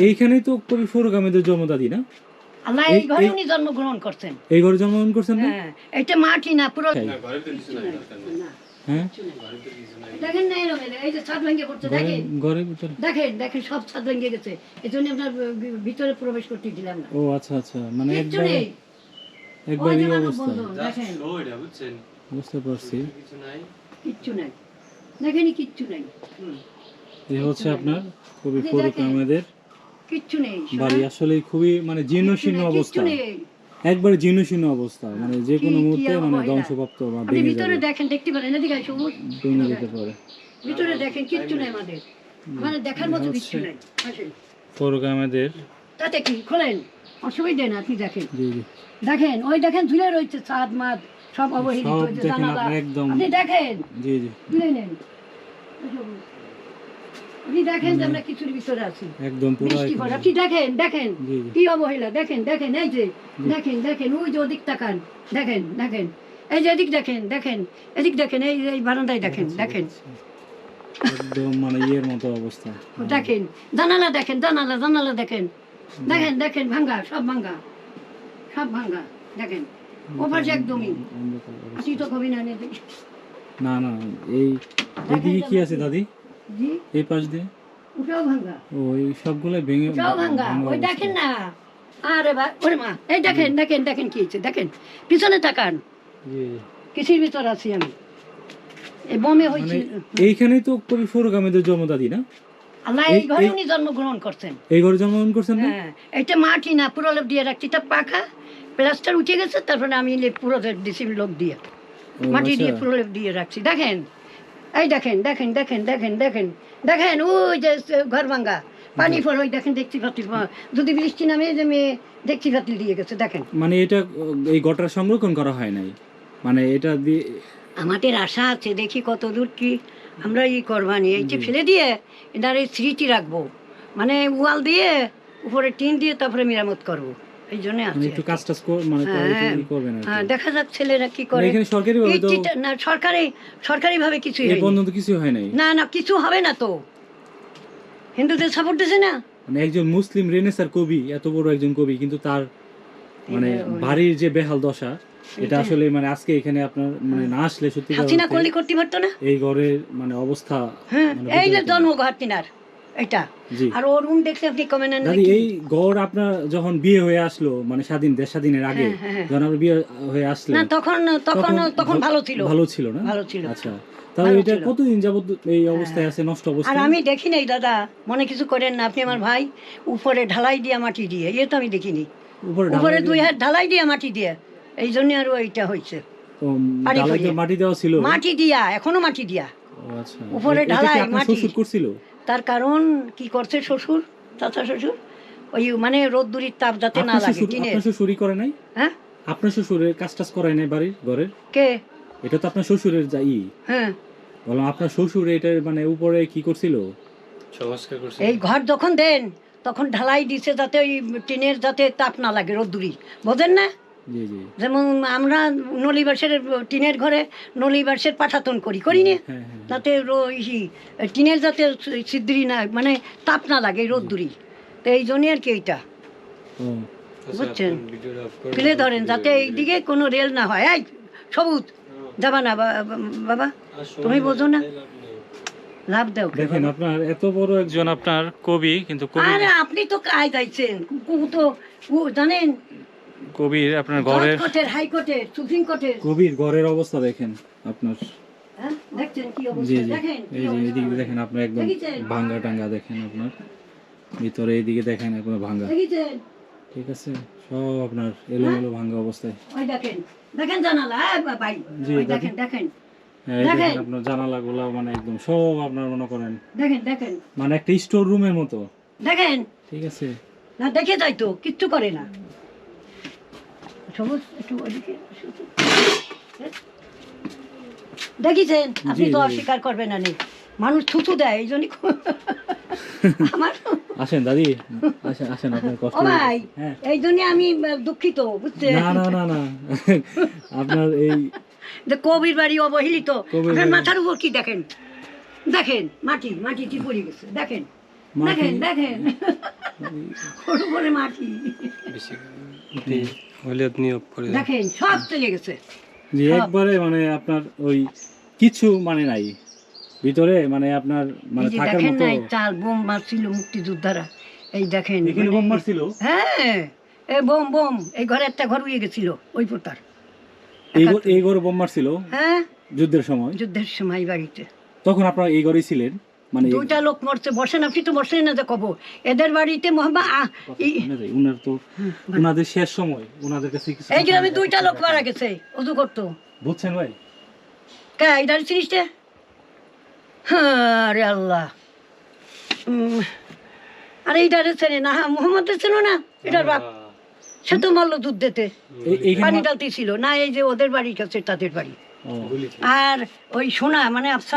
এইখানেই তো কবি ফরুক আহমেদের জন্মদাদি না? আল্লাহ এই- এই ঘরে উনি জন্মগ্রহণ করছেন। এই ঘরে জন্মগ্রহণ করছেন না হ্যাঁ এটা মাটি না পুরো হ্যাঁ? দেখেন না এরকম এই যে ছাদ ভেঙে পড়ছে দেখেন। ঘরের দেখেন দেখেন সব ছাদ ভেঙে গেছে। এই জন্য আপনার ভিতরে প্রবেশ করতে দিলাম না। ও আচ্ছা আচ্ছা মানে কিচ্ছু একবার একবার এই অবস্থা। বুঝতে পারছি। কিচ্ছু নাই। দেখেনি কিচ্ছু নাই। হুম, এই হচ্ছে আপনার কবি ফরুক। আহমেদের কিচ্ছু নেই বাড়ি আসলে খুবই মানে জীর্ণ শীর্ণ অবস্থা। একবারে জীর্ণ শীর্ণ অবস্থা মানে যে কোনো মুহূর্তে মানে ধ্বংসপ্রাপ্ত বা ভেঙে ভিতরে দেখেন দেখতে পারেন এদিকে সবুজ ভেঙে যেতে পারে। ভিতরে দেখেন কিচ্ছু নেই আমাদের। মানে দেখার মতো নেই। আসেন। ফরুক আহমেদের তাতে কি? খোলেন। অসুবিধা না আপনি দেখেন। দেখেন ওই দেখেন ঝুলে রয়েছে ছাদ মাদ সব অবহেলিত দেখেন জানালা। আপনি একদম দেখেন। জি জি। নেন। দেখেন যে আমরা কিছুর ভিতরে আছি। একদম বৃষ্টি পড়ে আপনি দেখেন দেখেন। দেখেন দেখেন এই যে দেখেন দেখেন ওই যে ওদিক তাকান। দেখেন দেখেন। এই যে এদিক দেখেন দেখেন এদিক দেখেন এই এই বারান্দায় দেখেন দেখেন। একদম মানে ইয়ের মতো অবস্থা। দেখেন জানালা দেখেন জানালা জানালা দেখেন। দেখেন দেখেন ভাঙ্গা সব ভাঙ্গা। সব ভাঙ্গা দেখেন। ওপাশে একদমই আপনি তো কবি না না না এই এদিকে কি আছে দাদি? জি। এই পাশ দিয়ে? ওটাও ভাঙ্গা। ও সবগুলো ভেঙে ওটাও ভাঙা ওই দেখেন না। আরে বা ওরে মা এই দেখেন দেখেন দেখেন কি হয়েছে দেখেন। পিছনে তাকান। জি। জি। ভিতর আছি আমি? এই বমে হয়েছে এইখানেই তো কবি জন্মদাদি না? আল্লাহ এই এই- ঘরে উনি জন্মগ্রহণ করছেন। এই ঘরে জন্মগ্রহণ করছেন হ্যাঁ এটা মাটি না দিয়ে রাখছি। এটা পাখা প্লাস্টার উঠে গেছে তারপরে আমি পুরো দিছি লোক দিয়ে মাটি দিয়ে আচ্ছা। পুরো দিয়ে রাখছি। দেখেন এই দেখেন দেখেন দেখেন দেখেন দেখেন। দেখেন ওই যে ঘর ভাঙ্গা পানি ফল ওই দেখেন দেখছি পাতিল যদি বৃষ্টি নামে যে মেয়ে দেখছি পাতিল দিয়ে গেছে দেখেন। মানে এটা এই গটার সংরক্ষণ করা হয় নাই? মানে এটা দিয়ে আমাদের আশা আছে দেখি কত দূর কি আমরা ই করবানি। এই যে ফেলে দিয়ে এনার এই স্মৃতি রাখব। মানে ওয়াল দিয়ে উপরে টিন দিয়ে তারপরে মেরামত করব। এই জন্য মানে আছে একটু কাজ টাজ মানে হ্যাঁ। করবেন আর হ্যাঁ, দেখা যাক ছেলেরা কি মানে করে এখানে সরকারি ভাবে তো না সরকারি সরকারি ভাবে হয়নি। পর্যন্ত কিছু হয় নাই? না না কিছু হবে না তো। হিন্দুদের সাপোর্ট দিছে না? মানে একজন মুসলিম রেনেসার কবি এত বড় একজন কবি কিন্তু তার মানে বাড়ির যে বেহাল দশা এটা আসলে মানে আজকে এখানে আপনার মানে না আসলে সত্যি হাসিনা করলে করতে পারতো না? এই ঘরের মানে অবস্থা হ্যাঁ মানে এই জন্ম হাতিনার এটা। আর আপনি কমেন দাদি এই গড় আপনার যখন বিয়ে হয়ে আসলো মানে স্বাধীন দেশ স্বাধীনের আগে হ্যাঁ, হ্যাঁ। যখন আপনার বিয়ে হয়ে আসলে না তখন তখন তখন ভালো ছিল। ভালো ছিল না? ভালো ছিল। আচ্ছা। তাহলে এটা কতদিন যাবত এই অবস্থায় আছে নষ্ট আর আমি দেখি নাই দাদা। মনে কিছু করেন না। আপনি আমার ভাই উপরে ঢালাই দিয়ে মাটি দিয়ে। এ তো আমি দেখিনি। উপরে উপরে দুই হাত ঢালাই দিয়ে মাটি দিয়ে। এই জন্য আর এইটা হয়েছে। মাটি দেওয়া ছিল? মাটি দিয়া এখনও মাটি দিয়া। আচ্ছা। উপরে ঢালাই, মাটি। করছিল? তার কারণ কি করছে শ্বশুর চাচা শ্বশুর? ওই মানে রোদ্দুরির তাপ যাতে না লাগে টিনের শ্বশুরই করে নাই? হ্যাঁ? আপনার শ্বশুরের কাজ টাজ করায় নাই বাড়ির ঘরের? কে? এটা তো আপনার শ্বশুরের যাই হ্যাঁ। বললাম আপনার শ্বশুর এটা মানে উপরে কি করছিল? এই ঘর যখন দেন তখন ঢালাই দিছে যাতে ওই টিনের যাতে তাপ না লাগে রোদ্দুরি বোঝেন না? যেমন আমরা নলিবাসের টিনের ঘরে নলিবাসের পাঠাতন করি করি না? হ্যাঁ হ্যাঁ রো- ই টিনের যাতে সিদ্ধি না মানে তাপ না লাগে রোদ্দুরি। তো এই জন্যই আর কি এইটা। বুঝছেন? তুলে ধরেন যাতে এইদিকে কোনো রেল না হয়। এই সবুজ। যাবা না বাবা। তুমি বোঝো না। লাভ দাও। দেখেন আপনার এত বড় একজন আপনার কবি কিন্তু আরে আপনি তো কাজ আইছেন। কু- তো জানেন? কবির আপনার ঘরের কোর্টের হাইকোর্টের সুপ্রিম কোর্টের কবির ঘরের অবস্থা দেখেন আপনার। হ্যাঁ দেখছেন কি অবস্থা? দেখেন এই যে এদিকে দেখেন আপনার একদম ভাঙ্গা টাঙ্গা দেখেন আপনার। ভিতরে এইদিকে দেখেন একদম ভাঙ্গা। ঠিক আছে সব আপনার এলোমেলো ভাঙ্গা অবস্থায়। ওই দেখেন দেখেন জানালা হ্যাঁ ভাই জি, দেখেন। দেখেন দেখেন। হ্যাঁ, এই দেখেন দেখেন। আপনার জানালা গুলা মানে একদম সব আপনার মনে করেন। দেখেন দেখেন। মানে একটা স্টোর রুমের মতো। দেখেন। ঠিক আছে। না দেখে যাই তো কিচ্ছু করে না। একটু দেখিছেন? আপনি তো অস্বীকার করবেন না মানুষ থুতু দেয় এই জন্যই আসেন দাদি আসেন আসেন আপনার কষ্ট ভাই হ্যাঁ। এই জন্য আমি দুঃখিত বুঝতে না না না না। আপনার এই যে কবির বাড়ি অবহেলিত। আপনার মাথার উপর কি দেখেন? দেখেন মাটি মাটি কি পড়ে গেছে দেখেন। দেখেন দেখেন। ওর উপরে মাটি। হলে আপনি অফ করে দেখেন সব চলে গেছে। সব। একবারে মানে আপনার ওই কিছু মানে নাই। ভিতরে মানে আপনার মানে থাকার দেখেন মতো না চাল বোম মারছিল মুক্তিযোদ্ধারা। এই দেখেন এখানে বোম মারছিল? হ্যাঁ এই বোম বোম এই ঘরে একটা ঘর উড়িয়ে গেছিল ওই পোতার এই ঘর- এই ঘরে বোম মারছিল? হ্যাঁ। যুদ্ধের সময়? যুদ্ধের সময় বাড়িতে। তখন আপনারা এই ঘরেই ছিলেন? মানে দুইটা লোক মরছে বসেন আপনি তো বসেন না যে কব এদের বাড়িতে যাই, উনার তো উনাদের শেষ সময় উনাদের কাছে এই গ্রামে দুইটা লোক মারা গেছে উজু করতো। বুঝছেন ভাই? কে এইটার চিনিস রে? হ্যাঁ আল্লাহ। আরে এইটারে চেনে না হ্যাঁ মোহাম্মদ ছিল না? এটার বাপ সে তো মারলো দুধ দিতে। পানি ডালতে ছিল। না এই যে ওদের বাড়ি কাছে তাদের বাড়ি। আর ওই সোনা মানে